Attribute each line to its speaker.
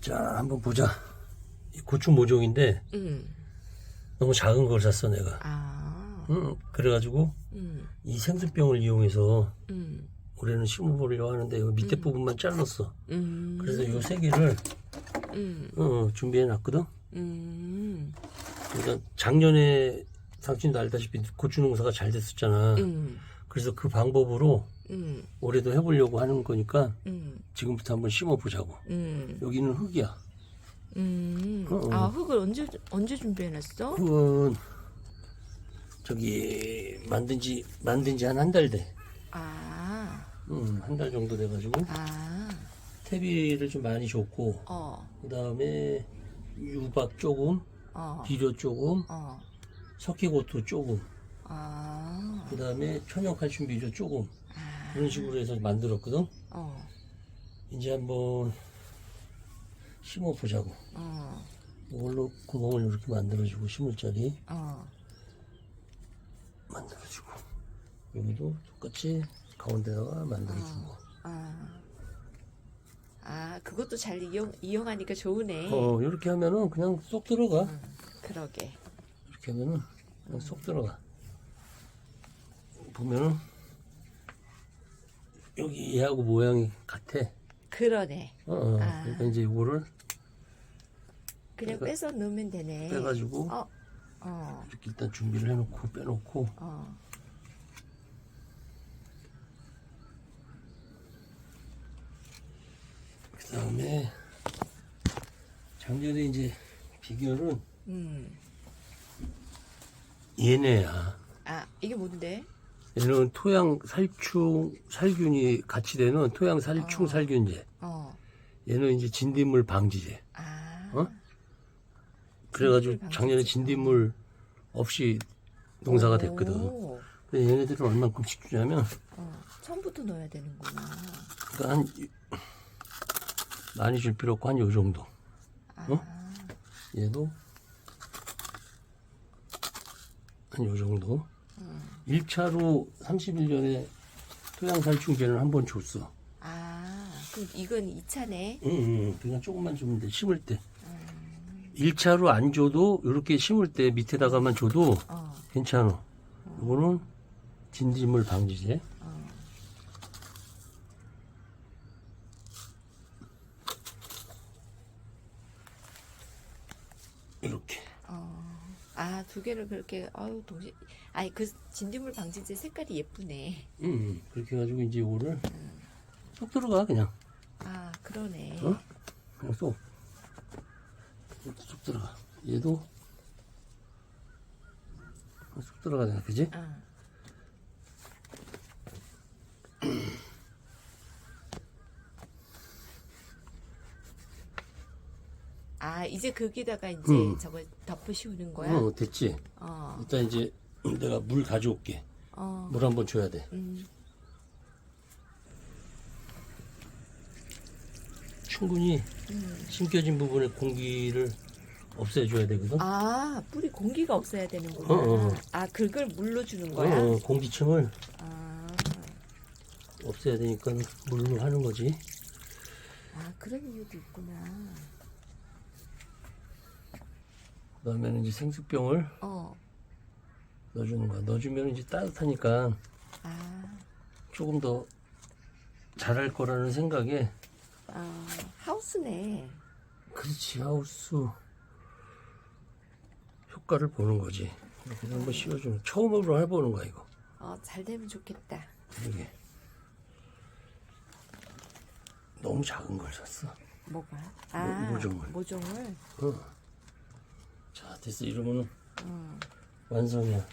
Speaker 1: 자, 한번 보자. 이 고추 모종인데
Speaker 2: 음.
Speaker 1: 너무 작은 걸 샀어 내가.
Speaker 2: 아.
Speaker 1: 응, 그래가지고
Speaker 2: 음.
Speaker 1: 이 생수병을 이용해서
Speaker 2: 음.
Speaker 1: 올해는 심어보려고 하는데 이 밑에
Speaker 2: 음.
Speaker 1: 부분만 잘랐어.
Speaker 2: 음.
Speaker 1: 그래서 이세 개를
Speaker 2: 음.
Speaker 1: 어, 준비해놨거든.
Speaker 2: 음.
Speaker 1: 그러니까 작년에 당신도 알다시피 고추 농사가 잘 됐었잖아.
Speaker 2: 음.
Speaker 1: 그래서 그 방법으로
Speaker 2: 음.
Speaker 1: 올해도 해보려고 하는 거니까
Speaker 2: 음.
Speaker 1: 지금부터 한번 심어보자고.
Speaker 2: 음.
Speaker 1: 여기는 흙이야.
Speaker 2: 음.
Speaker 1: 어, 어.
Speaker 2: 아, 흙을 언제 언제 준비해 놨어?
Speaker 1: 흙은 저기 만든 지 만든 지 한 한 달 돼.
Speaker 2: 아.
Speaker 1: 음, 한 달 정도 돼가지고
Speaker 2: 아.
Speaker 1: 퇴비를 좀 많이 줬고
Speaker 2: 어.
Speaker 1: 그 다음에 유박 조금,
Speaker 2: 어.
Speaker 1: 비료 조금,
Speaker 2: 어.
Speaker 1: 석회고토 조금,
Speaker 2: 아.
Speaker 1: 그 다음에 천연칼슘 비료 조금
Speaker 2: 아.
Speaker 1: 그런 식으로 해서 만들었거든.
Speaker 2: 어.
Speaker 1: 이제 한번 심어 보자고.
Speaker 2: 어.
Speaker 1: 이걸로 구멍을 이렇게 만들어주고 심을 자리
Speaker 2: 어.
Speaker 1: 만들어주고 여기도 똑같이 가운데다가 만들어주고.
Speaker 2: 아. 아, 그것도 잘 이용 이용하니까 좋으네.
Speaker 1: 어 이렇게 하면은 그냥 쏙 들어가.
Speaker 2: 그러게.
Speaker 1: 이렇게 하면은 그냥 쏙 들어가. 보면은 여기 얘하고 모양이 같아.
Speaker 2: 그러네.
Speaker 1: 어, 어.
Speaker 2: 아.
Speaker 1: 그러니까 이제 이거를
Speaker 2: 그냥
Speaker 1: 빼가-
Speaker 2: 빼서 넣으면 되네.
Speaker 1: 빼가지고
Speaker 2: 어. 어.
Speaker 1: 이렇게 일단 준비를 해놓고 빼놓고
Speaker 2: 어.
Speaker 1: 그 다음에 작년에 이제 비결은
Speaker 2: 음.
Speaker 1: 얘네야.
Speaker 2: 아, 이게 뭔데?
Speaker 1: 얘는 토양 살충 살균이 같이 되는 토양 살충
Speaker 2: 어.
Speaker 1: 살균제.
Speaker 2: 어.
Speaker 1: 얘는 이제 진딧물 방지제.
Speaker 2: 아.
Speaker 1: 어? 그래가지고
Speaker 2: 진딧물
Speaker 1: 작년에
Speaker 2: 방지제.
Speaker 1: 진딧물 없이 농사가 됐거든.
Speaker 2: 오.
Speaker 1: 근데 얘네들은 얼만큼씩 주냐면
Speaker 2: 어. 처음부터 넣어야 되는구나.
Speaker 1: 그러니까 한 이- 많이 줄 필요 없고 한 요 정도.
Speaker 2: 아.
Speaker 1: 어? 얘도 한 요 정도. 1차로 31년에 토양 살충제는 한 번 줬어.
Speaker 2: 아. 그럼 이건 2차네.
Speaker 1: 응, 응. 그냥 조금만 주면 돼. 심을 때. 1차로 안 줘도 이렇게 심을 때 밑에다가만 줘도
Speaker 2: 어.
Speaker 1: 괜찮아. 이거는 진딧물 방지제.
Speaker 2: 어.
Speaker 1: 이렇게.
Speaker 2: 어. 아, 두 개를 그렇게 아유, 동시 아니 그 진딧물 방지제 색깔이 예쁘네.
Speaker 1: 응, 응. 그렇게 해가지고 이제 이거를 쏙 들어가 그냥.
Speaker 2: 아, 그러네.
Speaker 1: 어? 그냥 쏙. 쏙 들어가. 얘도 쏙 들어가잖아, 그지?
Speaker 2: 아. 아, 이제 거기다가 이제
Speaker 1: 음.
Speaker 2: 저거 덮어 씌우는 거야?
Speaker 1: 어, 됐지.
Speaker 2: 어.
Speaker 1: 일단 이제 내가 물 가져올게.
Speaker 2: 어.
Speaker 1: 물 한번 줘야 돼.
Speaker 2: 음.
Speaker 1: 충분히
Speaker 2: 음.
Speaker 1: 심겨진 부분에 공기를 없애줘야 되거든.
Speaker 2: 아, 뿌리 공기가 없어야 되는구나.
Speaker 1: 어, 어.
Speaker 2: 아, 그걸 물로 주는
Speaker 1: 어,
Speaker 2: 거야?
Speaker 1: 어, 공기층을
Speaker 2: 아.
Speaker 1: 없애야 되니까 물로 하는 거지.
Speaker 2: 아, 그런 이유도 있구나.
Speaker 1: 그다음에는 이제 생수병을
Speaker 2: 어.
Speaker 1: 넣어주는 거야. 넣어주면 이제 따뜻하니까
Speaker 2: 아.
Speaker 1: 조금 더 잘할 거라는 생각에
Speaker 2: 아, 하우스네.
Speaker 1: 그렇지 하우스 효과를 보는 거지. 이렇게 한번 씌워주는 처음으로 해보는 거야 이거.
Speaker 2: 어, 잘 되면 좋겠다.
Speaker 1: 이게 너무 작은 걸 샀어.
Speaker 2: 뭐가? 아,
Speaker 1: 모종을.
Speaker 2: 모종을.
Speaker 1: 어. 자 됐어 이러면은
Speaker 2: 어.
Speaker 1: 완성이야.